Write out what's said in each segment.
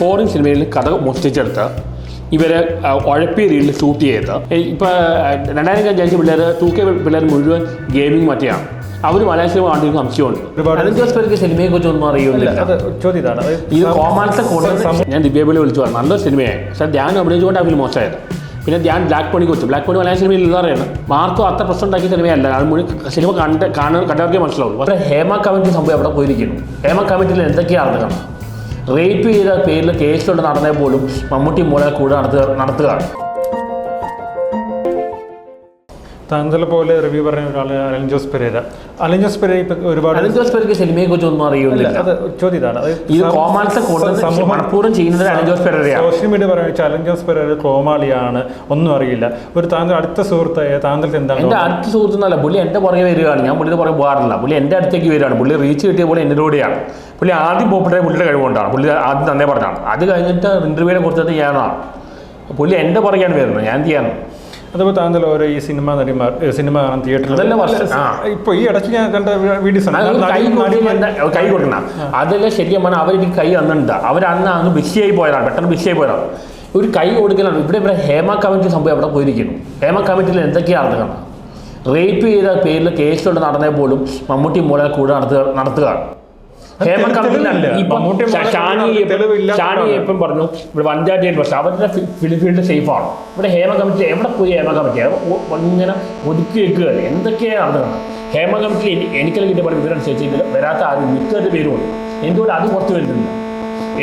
Foreign സിനിമയിൽ കഥ മോഷ്ടിച്ചെടുത്ത് ഇവരെ ഉഴപ്പിയ രീതിയിൽ ഷൂട്ട് ചെയ്ത്. ഇപ്പോൾ രണ്ടായിരം ജനിച്ച പിള്ളേർ ടു കെ പിള്ളേർ മുഴുവൻ ഗെയിമിംഗ് മറ്റെയാണ്. അവർ മലയാള സിനിമ കാണുന്ന സംശയമുണ്ട്. സിനിമയെ കുറിച്ച് ഒന്നും അറിയില്ല ഇത് കോമാളിത്തെ കൂടുതൽ ഞാൻ ദിവ്യബലി വിളിച്ചു പറഞ്ഞു. നല്ലൊരു സിനിമയായി. പക്ഷേ ധ്യാൻ അഭിനയിച്ചുകൊണ്ട് അവർ ഫിലിം മോശമായത്. പിന്നെ ധ്യാൻ ബ്ലാക്ക് പണി കൊടുത്തു ബ്ലാക്ക് പണി മലയാള സിനിമയിൽ ഇല്ലാതെയാണ് മാർക്കോ അത്ര പ്രശ്നം ഉണ്ടാക്കിയ സിനിമയല്ല. അത് മുഴുവൻ സിനിമ കണ്ട് കാണാൻ കണ്ടവർക്കേ മനസ്സിലാവുള്ളൂ. പക്ഷേ ഹേമ കമ്മിറ്റി സംഭവം അവിടെ പോയിരിക്കുന്നു? ഹേമ കമ്മിറ്റിയിൽ എന്തൊക്കെയാണ് നടക്കുന്നത് റേപ്പ് ചെയ്ത പേരിൽ കേസിലോട്ട് നടന്നേ പോലും മമ്മൂട്ടി മൂലം കൂടെ നടത്തുക നടത്തുകയാണ്. താങ്കളെ പോലെ റിവ്യൂ പറഞ്ഞ ഒരാൾ അലൻ ജോസ് പെരേര. അലൻ ജോസ് പെരേര ഇപ്പൊ ഒരുപാട് അലൻ പെരേരയ്ക്ക് സിനിമയെ കുറിച്ച് ഒന്നും അറിയില്ല അത് ചോദ്യം ഇതാണ്. ഇത് കോമാളിത്തെ സമൂഹം മണപ്പൂർവം ചെയ്യുന്നത് അലൻ പെരേരയാണ്. സോഷ്യൽ മീഡിയ പറയുന്നത് അലൻ ജോസ് പെരേര കോമാളിയാണ് ഒന്നും അറിയില്ല. ഒരു താങ്കൾ അടുത്ത സുഹൃത്തായ താങ്കൾക്ക് എന്താണ് എന്റെ അടുത്ത സുഹൃത്ത് എന്നല്ല പുള്ളി എന്റെ പുറകെ വരികയാണ്. ഞാൻ പുള്ളിയുടെ പുറകെ പോകാറില്ല. പുള്ളി എന്റെ അടുത്തേക്ക് വരികയാണ്. പുള്ളി റീച്ച് കിട്ടിയ പോലെ എന്റെ കൂടെയാണ്. പുള്ളി ആദ്യം പോപ്പിട്ടേ പുള്ളിയുടെ കഴിവുകൊണ്ടാണ്. പുള്ളി ആദ്യം തന്നെ പറഞ്ഞാണ് അത് കഴിഞ്ഞിട്ട് ഇന്റർവ്യൂവിനെ കുറിച്ചിട്ട് ഞാനാണ് പുള്ളി എന്റെ പുറകെയാണ് വരുന്നത്. ഞാൻ ചെയ്യാനും? അതുപോലെ താങ്കൾ ഓരോ ഈ സിനിമ നടിമാർ സിനിമ കാണാൻ തിയേറ്ററിൽ ഇപ്പൊ ഈ ഇടയ്ക്ക് ഞാൻ കണ്ട വീഡിയോ കൈ കൊടുക്കണം. അതല്ല ശരിക്കും പറഞ്ഞാൽ അവർ എനിക്ക് കൈ തന്നിട്ടുണ്ട് അവർ അന്ന് അങ്ങ് ബിസിയായി പോയതാണ്. പെട്ടെന്ന് ബിസിയായി പോയതാണ്. ഒരു കൈ കൊടുക്കലാണ്. ഇവിടെ ഇവിടെ ഹേമ കമ്മിറ്റി സംഭവം അവിടെ പോയിരിക്കുന്നു? ഹേമ കമ്മിറ്റിയിൽ എന്തൊക്കെയാണ് നടക്കുന്നത് റേപ്പ് ചെയ്ത പേരിൽ കേസുകൊണ്ട് നടന്നേ പോലും മമ്മൂട്ടി മൂലം കൂടെ നടത്തുക നടത്തുകയാണ് ഹേമ ഷാനി ഷാനി പറഞ്ഞു ഇവിടെ വഞ്ചാറ്റിയിൽ പക്ഷെ അവരുടെ ഫീൽഡ് സേഫാണ് ഇവിടെ ഹേമ കമ്മിറ്റി എവിടെ പോയി ഹേമ കമ്മിറ്റി? ഇങ്ങനെ ഒതുക്കി വെക്കുക എന്തൊക്കെയാണ് നടന്നത്? ഹേമ കമ്മിറ്റി എനിക്കെല്ലാം കിട്ടിയ പണി ഇതിൽ വരാത്ത ആരും മിക്കത് പേരുമുണ്ട് എന്തുകൊണ്ട് അത് പുറത്തു വരുന്നില്ല?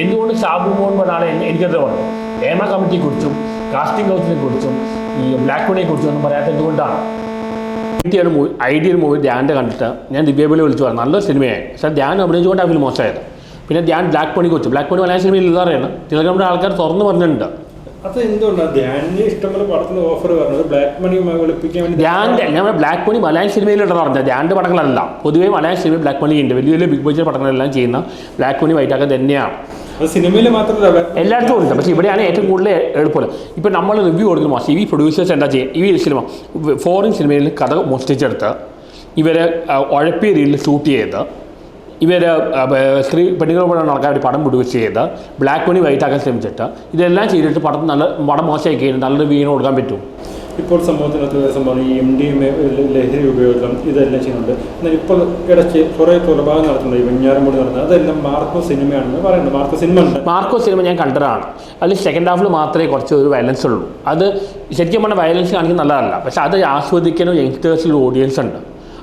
എന്തുകൊണ്ട് ഷാബു മോഹൻ പറഞ്ഞാൽ എനിക്കത് പറഞ്ഞു ഹേമ കമ്മിറ്റിയെ കുറിച്ചും കാസ്റ്റിംഗ് ഹൗസിനെ കുറിച്ചും ഈ ബ്ലാക്ക് മണിയെ കുറിച്ചും ഒന്നും പറയാത്ത എന്തുകൊണ്ടാണ്? ഐഡിയൽ മൂവി ഐഡിയൽ മൂവി ധ്യാന്റെ കണ്ടിട്ട് ഞാൻ ദിവ്യബലി വിളിച്ചു പറഞ്ഞു. നല്ലൊരു സിനിമയായി പക്ഷേ ധ്യാൻ അഭിനയിച്ചുകൊണ്ട് ആ ഫിലിം മോശമായത്. പിന്നെ ധ്യാൻ ബ്ലാക്ക് പണിക്ക് വെച്ചു. ബ്ലാക്ക് പണി മലയാള സിനിമയിൽ ഇല്ലാതെയാണ്. തിലകനമ്മുടെ ആൾക്കാർ തുറന്നു പറഞ്ഞിട്ടുണ്ട്. അത് എന്തുകൊണ്ടാണ് ധ്യാനിന് ഇഷ്ടംപോലെ പടത്തിന് ഓഫർ പറഞ്ഞത് ബ്ലാക്ക് മണി വെളുപ്പിക്കാൻ വേണ്ടി ധ്യാന്റെ ഞാൻ ബ്ലാക്ക് മണി മലയാള സിനിമയിലുണ്ടെന്ന് പറഞ്ഞത്. ധ്യാന്റെ പടങ്ങളല്ല. പൊതുവേ മലയാളം സിനിമയിൽ ബ്ലാക്ക് മണി ഉണ്ട്. വലിയ വലിയ ബിഗ് ബഡ്ജറ്റ് പടങ്ങളെല്ലാം ചെയ്യുന്ന ബ്ലാക്ക് മണി വൈറ്റാക്ക തന്നെയാണ്. സിനിമയിൽ മാത്രമല്ല എല്ലായിടത്തും ഉണ്ട്. പക്ഷേ ഇവിടെയാണ് ഏറ്റവും കൂടുതൽ എളുപ്പം. ഇപ്പം നമ്മൾ റിവ്യൂ കൊടുക്കുന്ന ഈ പ്രൊഡ്യൂസേഴ്സ് എന്താ ചെയ്യുക? ഈ സിനിമ ഫോറിൻ സിനിമയിൽ കഥ മോഷ്ടിച്ചെടുത്ത് ഇവരെ ഉഴപ്പിയ രീതിയിൽ ഷൂട്ട് ചെയ്ത് ഇവർ സ്ത്രീ പെണ്ണുങ്ങളോടാണ് നടക്കാൻ വേണ്ടി പടം പ്രൊഡ്യൂസ് ചെയ്ത് ബ്ലാക്ക് മണി വൈറ്റ് ആക്കാൻ ശ്രമിച്ചിട്ട്. ഇതെല്ലാം ചെയ്തിട്ട് പടം നല്ല പടം മോശമാക്കി കഴിഞ്ഞാൽ നല്ലൊരു വീണ് കൊടുക്കാൻ പറ്റും. ഇപ്പോൾ സംഭവത്തിനകത്ത് സംഭവം ഈ എം ഡി എം എ ലഹരി ഉപയോഗം ഇതെല്ലാം ചെയ്യുന്നുണ്ട്. എന്നാൽ ഇപ്പോൾ ഇടയ്ക്ക് കുറേ കൊലപാതകം നടത്തുന്നുണ്ട്. ഈ വെഞ്ഞാറമൂടി നടന്നത് അതെല്ലാം മാർക്കോ സിനിമയാണെന്ന് പറയുന്നത് മാർക്കോ സിനിമ ഉണ്ട്. മാർക്കോ സിനിമ ഞാൻ കണ്ടതാണ്. അതിൽ സെക്കൻഡ് ഹാഫിൽ മാത്രമേ കുറച്ച് ഒരു വയലൻസ് ഉള്ളൂ. അത് ശരിക്കും പറഞ്ഞാൽ വയലൻസ് കാണിക്കുന്നത് നല്ലതല്ല. പക്ഷേ അത് ആസ്വദിക്കുന്ന യങ്സ്റ്റേഴ്സിൽ ഓഡിയൻസ് ഉണ്ട്.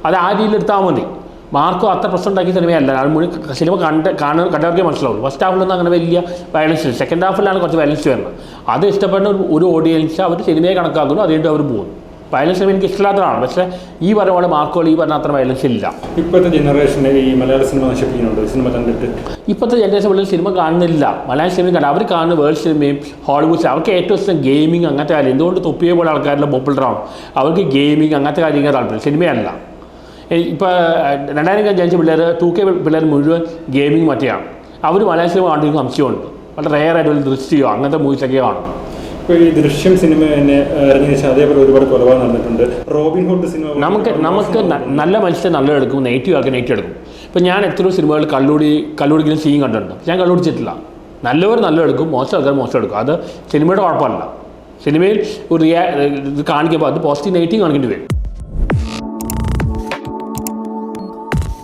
അത് ആ രീതിയിൽ എടുത്താൽ മതി. മാർക്കോ അത്ര പ്രശ്നം ഉണ്ടാക്കിയ സിനിമയല്ല. അത് മുഴുവൻ സിനിമ കണ്ട് കാണാൻ കണ്ടവർക്കേ മനസ്സിലാവുള്ളൂ. ഫസ്റ്റ് ഹാഫിലൊന്നും അങ്ങനെ വലിയ വയലൻസ് ഇല്ല. സെക്കൻഡ് ഹാഫിലാണ് കുറച്ച് വയലൻസ് വരുന്നത്. അത് ഇഷ്ടപ്പെടുന്ന ഒരു- ഓഡിയൻസ് അവർ സിനിമയെ കണക്കാക്കുന്നു. അതുകൊണ്ട് അവർ പോകുന്നു വയലൻസ് സിനിമ എനിക്ക് ഇഷ്ടമില്ലാത്തതാണ്. പക്ഷേ ഈ പറഞ്ഞ പോലെ ഈ പറഞ്ഞ അത്ര വയലൻസ് ഇല്ല. ഇപ്പോഴത്തെ ജനറേഷനെ ഈ മലയാള സിനിമ നശിപ്പിക്കുന്നുണ്ട്? സിനിമ കണ്ടിട്ട്? ഇപ്പോഴത്തെ ജനറേഷൻ പിള്ളേർ സിനിമ കാണുന്നില്ല. മലയാള സിനിമ കണ്ട അവർ കാണുന്ന വേൾഡ് സിനിമയും ഹോളിവുഡ് അവർക്ക് ഏറ്റവും ഇഷ്ടം ഗെയിമിംഗ് അങ്ങനത്തെ കാര്യം. എന്തുകൊണ്ട് തൊപ്പിയെ പോലെ ആൾക്കാരുടെ പോപ്പുലറാണ് അവർക്ക് ഗെയിമിംഗ് അങ്ങനത്തെ കാര്യങ്ങൾ താല്പര്യം. സിനിമയല്ല. ഇപ്പോൾ രണ്ടായിരം ജനിച്ച പിള്ളേർ ടു കെ പിള്ളേർ മുഴുവൻ ഗെയിമിംഗ് മറ്റെയാണ്. അവർ മലയാള സിനിമ കണ്ടിരിക്കുന്ന സംശയമുണ്ട്. വളരെ റെയർ ആയിട്ട് ഒരു ദൃശ്യമോ അങ്ങനത്തെ മൂവീസൊക്കെ കാണും. ഇപ്പോൾ ഈ ദൃശ്യം സിനിമ തന്നെ ഇറങ്ങിയ അതേപോലെ ഒരുപാട് കൊലപാതകം നടന്നിട്ടുണ്ട്. റോബിൻ ഹുഡ് സിനിമ നമുക്ക് നമുക്ക് നല്ല മനുഷ്യൻ നല്ല എടുക്കും നെഗറ്റീവ് ആക്കി നെഗറ്റീവ് എടുക്കും ഇപ്പം ഞാൻ എത്രയോ സിനിമകൾ കള്ളുടി കള്ളുടിക്കുന്ന സീൻ കണ്ടിട്ടുണ്ട്. ഞാൻ കള്ളുടിച്ചിട്ടില്ല. നല്ലവർ നല്ല എടുക്കും മോശം ആൾക്കാർ മോശം എടുക്കും. അത് സിനിമയുടെ കുഴപ്പമല്ല. സിനിമയിൽ ഒരു റിയാ ഇത് കാണിക്കുമ്പോൾ അത് പോസിറ്റീവ് നെഗറ്റീവ് കാണിക്കേണ്ടി വരും.